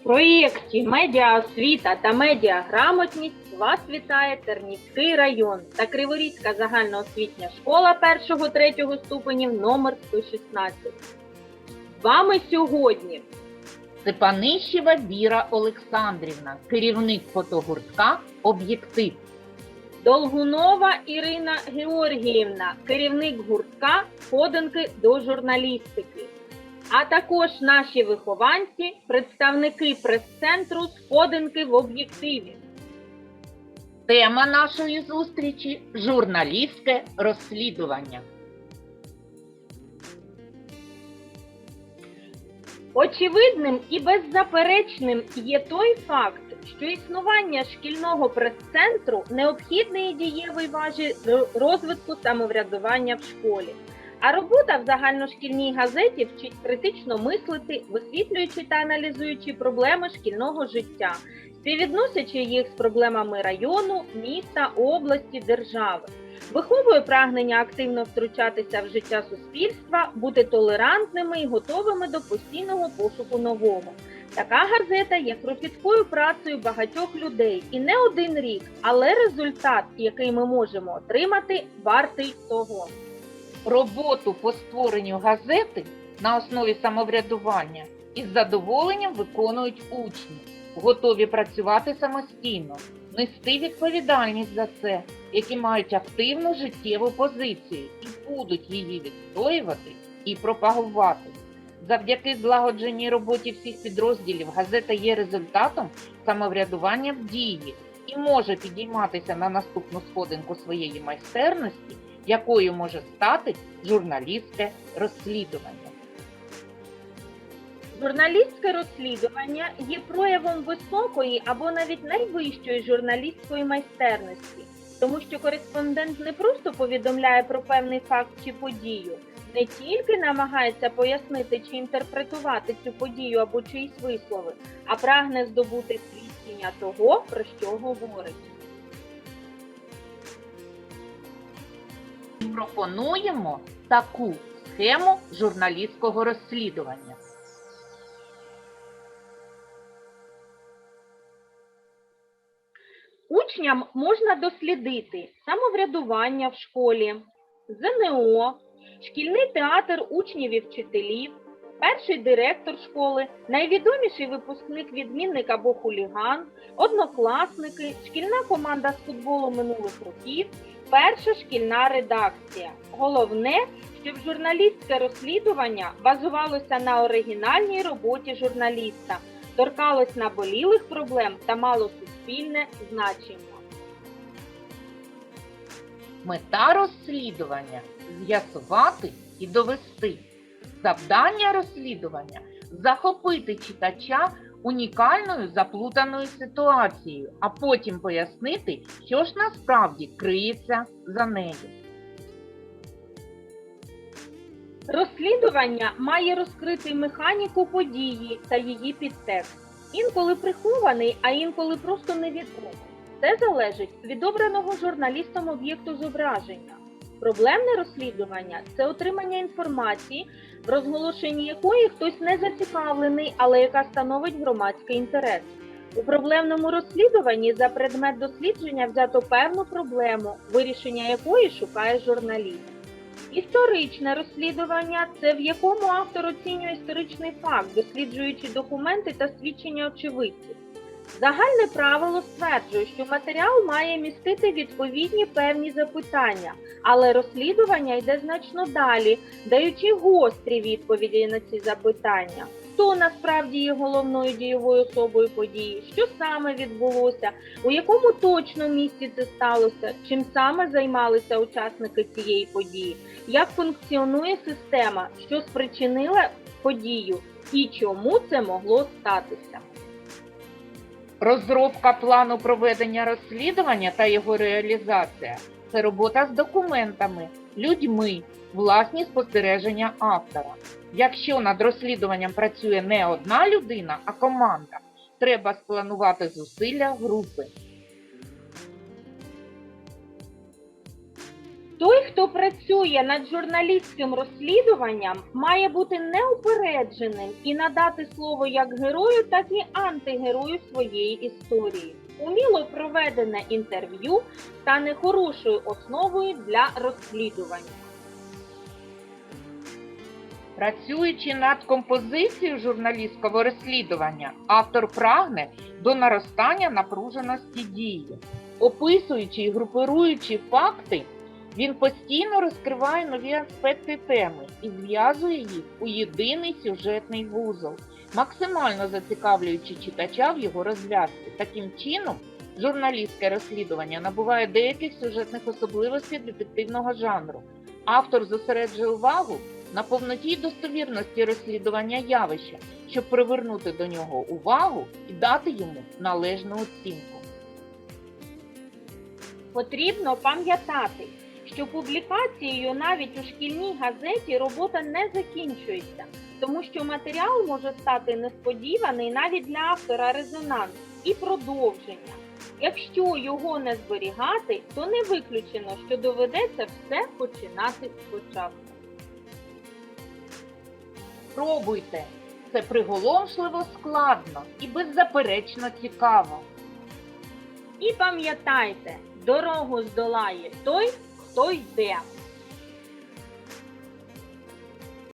В проєкті Медіаосвіта та медіаграмотність вас вітає Тернівський район та Криворізька загальноосвітня школа 1-3 ступенів номер 116. З вами сьогодні Степанищева Віра Олександрівна, керівник фотогуртка Об'єктив. Долгунова Ірина Георгіївна, керівник гуртка Сходинки до журналістики. А також наші вихованці, представники прес-центру Сходинки в об'єктиві. Тема нашої зустрічі журналістське розслідування. Очевидним і беззаперечним є той факт, що існування шкільного прес-центру необхідний і дієвий важіль розвитку самоврядування в школі. А робота в загальношкільній газеті вчить критично мислити, висвітлюючи та аналізуючи проблеми шкільного життя, співвідносячи їх з проблемами району, міста, області, держави. Виховує прагнення активно втручатися в життя суспільства, бути толерантними і готовими до постійного пошуку нового. Така газета є кропіткою працею багатьох людей і не один рік, але результат, який ми можемо отримати, вартий того. Роботу по створенню газети на основі самоврядування із задоволенням виконують учні, готові працювати самостійно, нести відповідальність за це, які мають активну життєву позицію і будуть її відстоювати і пропагувати. Завдяки злагодженій роботі всіх підрозділів газета є результатом самоврядування в дії і може підійматися на наступну сходинку своєї майстерності, якою може стати журналістське розслідування. Журналістське розслідування є проявом високої або навіть найвищої журналістської майстерності, тому що кореспондент не просто повідомляє про певний факт чи подію, не тільки намагається пояснити чи інтерпретувати цю подію або чиїсь вислови, а прагне здобути свідчення того, про що говорить. Пропонуємо таку схему журналістського розслідування. Учням можна дослідити самоврядування в школі, ЗНО, шкільний театр учнів і вчителів, перший директор школи, найвідоміший випускник відмінник або хуліган, однокласники, шкільна команда з футболу минулих років, перша шкільна редакція. Головне, щоб журналістське розслідування базувалося на оригінальній роботі журналіста, торкалось наболілих проблем та мало суспільне значення. Мета розслідування з'ясувати і довести. Завдання розслідування захопити читача унікальною заплутаною ситуацією, а потім пояснити, що ж насправді криється за нею. Розслідування має розкрити механіку події та її підтекст. Інколи прихований, а інколи просто невідомий. Це залежить від обраного журналістом об'єкту зображення. Проблемне розслідування це отримання інформації, в розголошенні якої хтось не зацікавлений, але яка становить громадський інтерес. У проблемному розслідуванні за предмет дослідження взято певну проблему, вирішення якої шукає журналіст. Історичне розслідування це в якому автор оцінює історичний факт, досліджуючи документи та свідчення очевидців. Загальне правило стверджує, що матеріал має містити відповідні певні запитання, але розслідування йде значно далі, даючи гострі відповіді на ці запитання. Хто насправді є головною дієвою особою події, що саме відбулося, у якому точно місці це сталося, чим саме займалися учасники цієї події, як функціонує система, що спричинила подію? І чому це могло статися. Розробка плану проведення розслідування та його реалізація це робота з документами, людьми, власні спостереження автора. Якщо над розслідуванням працює не одна людина, а команда, треба спланувати зусилля групи. Хто працює над журналістським розслідуванням, має бути неупередженим і надати слово як герою, так і антигерою своєї історії. Уміло проведене інтерв'ю стане хорошою основою для розслідування. Працюючи над композицією журналістського розслідування, автор прагне до наростання напруженості дії. Описуючи і групируючи факти, він постійно розкриває нові аспекти теми і зв'язує їх у єдиний сюжетний вузол, максимально зацікавлюючи читача в його розв'язці. Таким чином, журналістське розслідування набуває деяких сюжетних особливостей детективного жанру. Автор зосереджує увагу на повноті й достовірності розслідування явища, щоб привернути до нього увагу і дати йому належну оцінку. Потрібно пам'ятати, що публікацією навіть у шкільній газеті робота не закінчується, тому що матеріал може стати несподіваний навіть для автора резонанс і продовження. Якщо його не зберігати, то не виключено, що доведеться все починати спочатку. Пробуйте! Це приголомшливо складно і беззаперечно цікаво. І пам'ятайте, дорогу здолає той, хто йде.